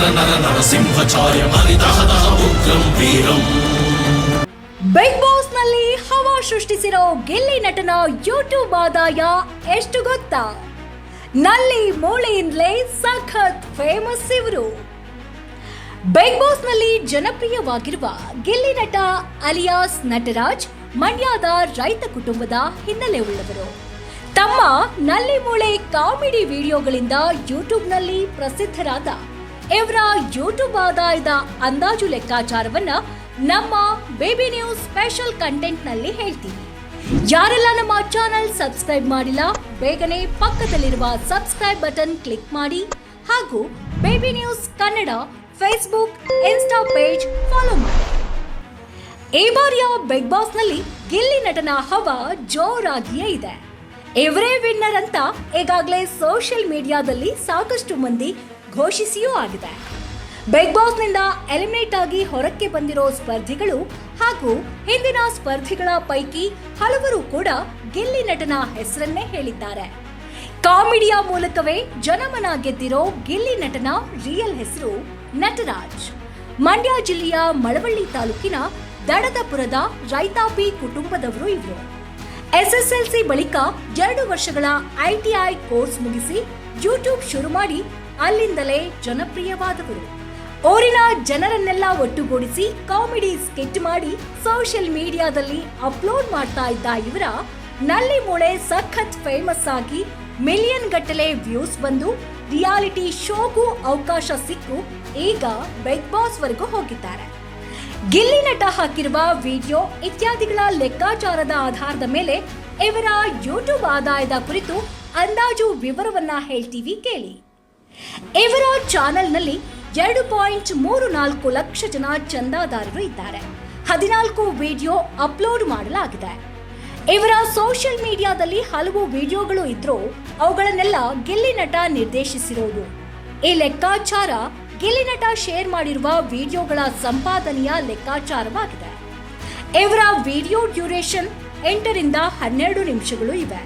నర నర నరసింహఛాయ హరిదహదహ ఉగ్రం వీరం ಬಿಗ್ ಬಾಸ್ ನಲ್ಲಿ ಹವಾ ಸೃಷ್ಟಿಸಿರೋ ಗಿಲ್ಲಿ ನಟನ ಯೂಟ್ಯೂಬ್ ಆದಾಯ ಎಷ್ಟು ಗೊತ್ತಾ ನಲ್ಲಿ ಮೂಳೆಯಿಂದಲೇ ಸಖತ್ ಫೇಮಸ್ ಇವರು ಬಿಗ್ ಬಾಸ್ ನಲ್ಲಿ ಜನಪ್ರಿಯವಾಗಿರುವ ಗಿಲ್ಲಿ ನಟ ಅಲಿಯಾಸ್ ನಟರಾಜ್ ಮಂಡ್ಯದ ರೈತ ಕುಟುಂಬದ ಹಿನ್ನೆಲೆ ಉಳ್ಳವರು ತಮ್ಮ ನಲ್ಲಿ ಮೂಳೆ ಕಾಮಿಡಿ ವಿಡಿಯೋಗಳಿಂದ ಯೂಟ್ಯೂಬ್ನಲ್ಲಿ ಪ್ರಸಿದ್ಧರಾದ ಇವರ ಯೂಟ್ಯೂಬ್ ಆದಾಯದ ಅಂದಾಜು ಲೆಕ್ಕಾಚಾರವನ್ನ ನಮ್ಮ ಬೇಬಿ ನ್ಯೂಸ್ ಸ್ಪೆಷಲ್ ಕಂಟೆಂಟ್ನಲ್ಲಿ ಹೇಳ್ತೀವಿ. ಯಾರೆಲ್ಲ ನಮ್ಮ ಚಾನೆಲ್ ಸಬ್ಸ್ಕ್ರೈಬ್ ಮಾಡಿಲ್ಲ, ಬೇಗನೆ ಪಕ್ಕದಲ್ಲಿರುವ ಸಬ್ಸ್ಕ್ರೈಬ್ ಬಟನ್ ಕ್ಲಿಕ್ ಮಾಡಿ ಹಾಗೂ baby news Kannada Facebook insta page follow ಮಾಡಿ. ಈ ಬಾರಿಯ ಬಿಗ್ ಬಾಸ್ನಲ್ಲಿ ಗಿಲ್ಲಿ ನಟನ ಹವ ಜೋರಾಗಿಯೇ ಇದೆ. ಇವರೇ ವಿನ್ನರ್ ಅಂತ ಈಗಾಗಲೇ ಸೋಷಿಯಲ್ ಮೀಡಿಯಾದಲ್ಲಿ ಸಾಕಷ್ಟು ಮಂದಿ ಘೋಷಿಸಿಯೂ ಆಗಿದೆ. ಬಿಗ್ ಬಾಸ್ನಿಂದ ಎಲಿಮಿನೇಟ್ ಆಗಿ ಹೊರಕ್ಕೆ ಬಂದಿರೋ ಸ್ಪರ್ಧಿಗಳು ಹಾಗೂ ಹಿಂದಿನ ಸ್ಪರ್ಧಿಗಳ ಪೈಕಿ ಹಲವರು ಕೂಡ ಗಿಲ್ಲಿ ನಟನ ಹೆಸರನ್ನೇ ಹೇಳಿದ್ದಾರೆ. ಕಾಮಿಡಿಯ ಮೂಲಕವೇ ಜನಮನ ಗೆದ್ದಿರೋ ಗಿಲ್ಲಿ ನಟನ ರಿಯಲ್ ಹೆಸರು ನಟರಾಜ್. ಮಂಡ್ಯ ಜಿಲ್ಲೆಯ ಮಳವಳ್ಳಿ ತಾಲೂಕಿನ ದಡದಪುರದ ರೈತಾಪಿ ಕುಟುಂಬದವರು ಇವರು. ಎಸ್ಎಸ್ಎಲ್ಸಿ ಬಳಿಕ ಎರಡು ವರ್ಷಗಳ ಐಟಿಐ ಕೋರ್ಸ್ ಮುಗಿಸಿ ಯೂಟ್ಯೂಬ್ ಶುರು ಮಾಡಿ ಅಲ್ಲಿಂದಲೇ ಜನಪ್ರಿಯವಾದವರು. ಊರಿನ ಜನರನ್ನೆಲ್ಲ ಒಟ್ಟುಗೂಡಿಸಿ ಕಾಮಿಡಿ ಸ್ಕೆಚ್ ಮಾಡಿ ಸೋಷಿಯಲ್ ಮೀಡಿಯಾದಲ್ಲಿ ಅಪ್ಲೋಡ್ ಮಾಡ್ತಾ ಇದ್ದ ಇವರ ನಲ್ಲಿ ಮೂಳೆ ಸಖತ್ ಫೇಮಸ್ ಆಗಿ ಮಿಲಿಯನ್ ಗಟ್ಟಲೆ ವ್ಯೂಸ್ ಬಂದು ರಿಯಾಲಿಟಿ ಶೋಗೂ ಅವಕಾಶ ಸಿಕ್ಕು ಈಗ ಬಿಗ್ ಬಾಸ್ ವರೆಗೂ ಹೋಗಿದ್ದಾರೆ. ಗಿಲ್ಲಿ ನಟ ಹಾಕಿರುವ ವಿಡಿಯೋ ಇತ್ಯಾದಿಗಳ ಲೆಕ್ಕಾಚಾರದ ಆಧಾರದ ಮೇಲೆ ಇವರ ಯೂಟ್ಯೂಬ್ ಆದಾಯದ ಕುರಿತು ಅಂದಾಜು ವಿವರವನ್ನ ಹೇಳ್ತೀವಿ ಕೇಳಿ. ಇವರ ಚಾನೆಲ್ನಲ್ಲಿ ಎರಡು ಪಾಯಿಂಟ್ ಮೂರು ನಾಲ್ಕು ಲಕ್ಷ ಜನ ಚಂದಾದಾರರು ಇದ್ದಾರೆ. ಹದಿನಾಲ್ಕು ವಿಡಿಯೋ ಅಪ್ಲೋಡ್ ಮಾಡಲಾಗಿದೆ. ಇವರ ಸೋಷಿಯಲ್ ಮೀಡಿಯಾದಲ್ಲಿ ಹಲವು ವಿಡಿಯೋಗಳು ಇದ್ರೂ ಅವುಗಳನ್ನೆಲ್ಲ ಗಿಲ್ಲಿ ನಟ ನಿರ್ದೇಶಿಸಿರೋದು. ಈ ಲೆಕ್ಕಾಚಾರ ಗಿಲ್ಲಿ ನಟ ಶೇರ್ ಮಾಡಿರುವ ವಿಡಿಯೋಗಳ ಸಂಪಾದನೆಯ ಲೆಕ್ಕಾಚಾರವಾಗಿದೆ. ಇವರ ವಿಡಿಯೋ ಡ್ಯೂರೇಷನ್ ಎಂಟರಿಂದ ಹನ್ನೆರಡು ನಿಮಿಷಗಳು ಇವೆ.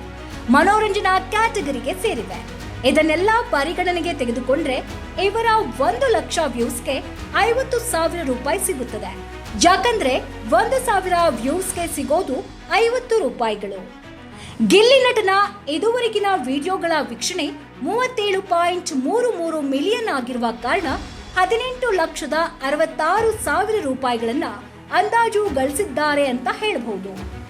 ಮನೋರಂಜನಾ ಕ್ಯಾಟಗರಿಗೆ ಸೇರಿವೆ. ಇದನ್ನೆಲ್ಲ ಪರಿಗಣನೆಗೆ ತೆಗೆದುಕೊಂಡ್ರೆ ಇವರ ಒಂದು ಲಕ್ಷ ವ್ಯೂಸ್ಗೆ ಐವತ್ತು ಸಾವಿರ ರೂಪಾಯಿ ಸಿಗುತ್ತದೆ. ಯಾಕಂದ್ರೆ ಒಂದು ಸಾವಿರ ವ್ಯೂಸ್ಗೆ ಸಿಗೋದು ಐವತ್ತು ರೂಪಾಯಿಗಳು. ಗಿಲ್ಲಿ ನಟನ ಇದುವರೆಗಿನ ವಿಡಿಯೋಗಳ ವೀಕ್ಷಣೆ ಮೂವತ್ತೇಳು ಪಾಯಿಂಟ್ ಮೂರು ಮೂರು ಮಿಲಿಯನ್ ಆಗಿರುವ ಕಾರಣ ಹದಿನೆಂಟು ಲಕ್ಷದ ಅರವತ್ತಾರು ಸಾವಿರ ರೂಪಾಯಿಗಳನ್ನ ಅಂದಾಜು ಗಳಿಸಿದ್ದಾರೆ ಅಂತ ಹೇಳಬಹುದು.